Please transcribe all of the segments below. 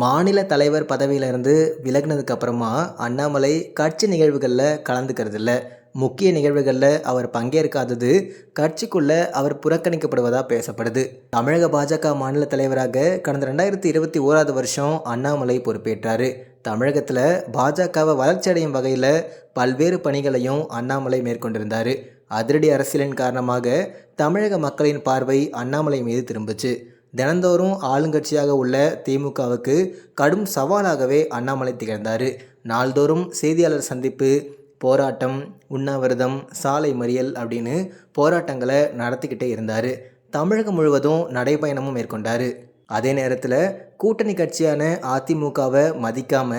மாநில தலைவர் பதவியிலிருந்து விலகினதுக்கு அப்புறமா அண்ணாமலை கட்சி நிகழ்வுகளில் கலந்துக்கிறது இல்லை முக்கிய நிகழ்வுகளில் அவர் பங்கேற்காதது கட்சிக்குள்ள அவர் புறக்கணிக்கப்படுவதாக பேசப்படுது. தமிழக பாஜக மாநில தலைவராக கடந்த ரெண்டாயிரத்தி இருபத்தி ஓராவது வருஷம் அண்ணாமலை பொறுப்பேற்றார். தமிழகத்தில் பாஜகவை வளர்ச்சியடையும் வகையில் பல்வேறு பணிகளையும் அண்ணாமலை மேற்கொண்டிருந்தார். அதிரடி அரசியலின் காரணமாக தமிழக மக்களின் பார்வை அண்ணாமலை மீது திரும்புச்சு. தினந்தோறும் ஆளுங்கட்சியாக உள்ள திமுகவுக்கு கடும் சவாலாகவே அண்ணாமலை திகழ்ந்தார். நாள்தோறும் செய்தியாளர் சந்திப்பு போராட்டம் உண்ணாவிரதம் சாலை மறியல் அப்படின்னு போராட்டங்களை நடத்திக்கிட்டே இருந்தார். தமிழகம் முழுவதும் நடைபயணமும் மேற்கொண்டார். அதே நேரத்தில் கூட்டணி கட்சியான அதிமுகவை மதிக்காம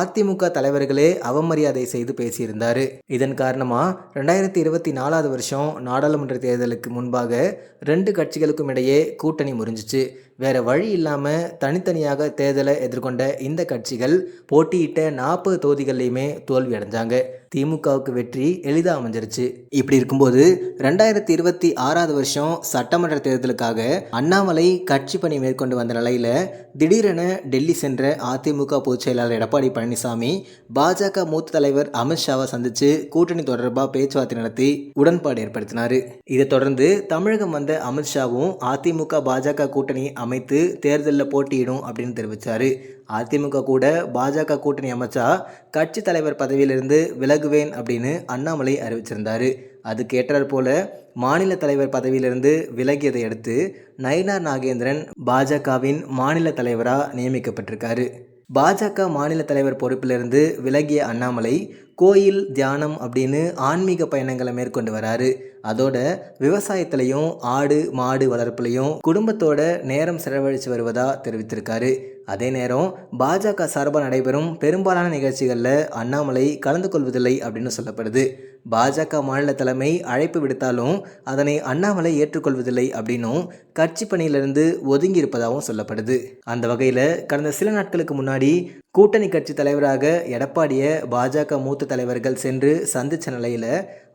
அதிமுக தலைவர்களே அவமரியாதை செய்து பேசியிருந்தார். இதன் காரணமாக ரெண்டாயிரத்தி இருபத்தி நாலாவது வருஷம் நாடாளுமன்ற தேர்தலுக்கு முன்பாக ரெண்டு கட்சிகளுக்கும் இடையே கூட்டணி முறிஞ்சிச்சு. வேற வழி இல்லாமல் தனித்தனியாக தேர்தலை எதிர்கொண்ட இந்த கட்சிகள் போட்டியிட்ட நாற்பது தொகுதிகள்லையுமே தோல்வி அடைஞ்சாங்க. திமுகவுக்கு வெற்றி எளிதாக அமைஞ்சிருச்சு. இப்படி இருக்கும்போது ரெண்டாயிரத்தி இருபத்தி ஆறாவது வருஷம் சட்டமன்ற தேர்தலுக்காக அண்ணாமலை கட்சி பணி மேற்கொண்டு வந்த நிலையில் திடீரென டெல்லி சென்ற அதிமுக பொதுச் செயலாளர் எடப்பாடி பழனிசாமி பாஜக மூத்த தலைவர் அமித்ஷாவை சந்தித்து கூட்டணி தொடர்பாக பேச்சுவார்த்தை நடத்தி உடன்பாடு ஏற்படுத்தினார். இதை தொடர்ந்து தமிழகம் வந்த அமித்ஷாவும் அதிமுக பாஜக கூட்டணி அமைத்து தேர்தலில் போட்டியிடும் அப்படின்னு தெரிவித்தார் அதிமுக கூட பாஜக கூட்டணி அமைச்சா கட்சி தலைவர் பதவியிலிருந்து விலகுவேன் அப்படின்னு அண்ணாமலை அறிவிச்சிருந்தார். அதுக்கு போல மாநில தலைவர் பதவியிலிருந்து விலகியதை அடுத்து நயினார் நாகேந்திரன் பாஜகவின் மாநில தலைவராக நியமிக்கப்பட்டிருக்காரு. பாஜக மாநில தலைவர் பொறுப்பிலிருந்து விலகிய அண்ணாமலை கோயில் தியானம் அப்படின்னு ஆன்மீக பயணங்களை மேற்கொண்டு வராரு. அதோட விவசாயத்திலையும் ஆடு மாடு வளர்ப்புலையும் குடும்பத்தோட நேரம் செலவழித்து வருவதா தெரிவித்திருக்காரு. அதே நேரம் பாஜக சார்பாக நடைபெறும் பெரும்பாலான நிகழ்ச்சிகளில் அண்ணாமலை கலந்து கொள்வதில்லை அப்படின்னு சொல்லப்படுது. பாஜக மாநில தலைமை அழைப்பு விடுத்தாலும் அதனை அண்ணாமலை ஏற்றுக்கொள்வதில்லை அப்படின்னும் கட்சி பணியிலிருந்து ஒதுங்கி இருப்பதாகவும் சொல்லப்படுது. அந்த வகையில் கடந்த சில நாட்களுக்கு முன்னாடி கூட்டணி கட்சி தலைவராக எடப்பாடியை பாஜக மூத்த தலைவர்கள் சென்று சந்திச்ச நிலையில்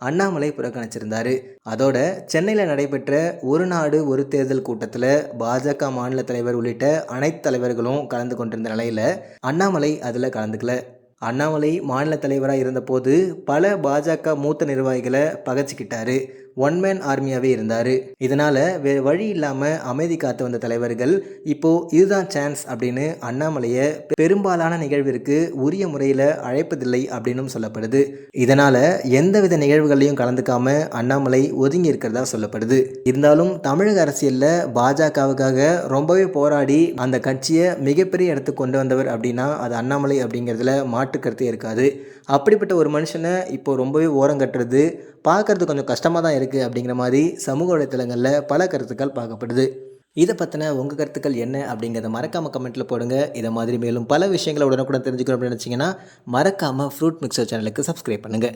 அண்ணாமலை புறக்கணிச்சிருந்தார். அதோட சென்னையில் நடைபெற்ற ஒரு நாடு ஒரு தேர்தல் கூட்டத்தில் பாஜக மாநில தலைவர் உள்ளிட்ட அனைத்து தலைவர்களும் கலந்து கொண்டிருந்த நிலையில் அண்ணாமலை அதில் கலந்துக்கல. அண்ணாமலை மாநில தலைவராக இருந்தபோது பல பாஜக மூத்த நிர்வாகிகளை பகச்சிக்கிட்டாரு. ஒன் மேன் ஆர்மியாகவே இருந்தார். இதனால் வே வழி இல்லாமல் அமைதி காத்து வந்த தலைவர்கள் இப்போது இதுதான் சான்ஸ் அப்படின்னு அண்ணாமலையை பெரும்பாலான நிகழ்விற்கு உரிய முறையில் அழைப்பதில்லை அப்படின்னும் சொல்லப்படுது. இதனால் எந்தவித நிகழ்வுகளையும் கலந்துக்காமல் அண்ணாமலை ஒதுங்கி இருக்கிறதா சொல்லப்படுது. இருந்தாலும் தமிழக அரசியலில் பாஜகவுக்காக ரொம்பவே போராடி அந்த கட்சியை மிகப்பெரிய இடத்துக்கு கொண்டு வந்தவர் அப்படின்னா அது அண்ணாமலை அப்படிங்கிறதுல மாற்று கருத்தே இருக்காது. அப்படிப்பட்ட ஒரு மனுஷனை இப்போ ரொம்பவே ஓரம் கட்டுறது பார்க்கறது கொஞ்சம் கஷ்டமாக தான் இருக்குது அப்படிங்கிற மாதிரி சமூக வலைத்தளங்களில் பல கருத்துக்கள் பார்க்கப்படுது. இதை பற்றின உங்கள் கருத்துக்கள் என்ன அப்படிங்கிறத மறக்காமல் கமெண்ட்டில் போடுங்க. இதை மாதிரி மேலும் பல விஷயங்களை உடனுக்குடன் தெரிஞ்சுக்கணும் அப்படின்னு நினச்சிங்கன்னா மறக்காமல் ஃப்ரூட் மிக்சர் சேனலுக்கு சப்ஸ்கிரைப் பண்ணுங்கள்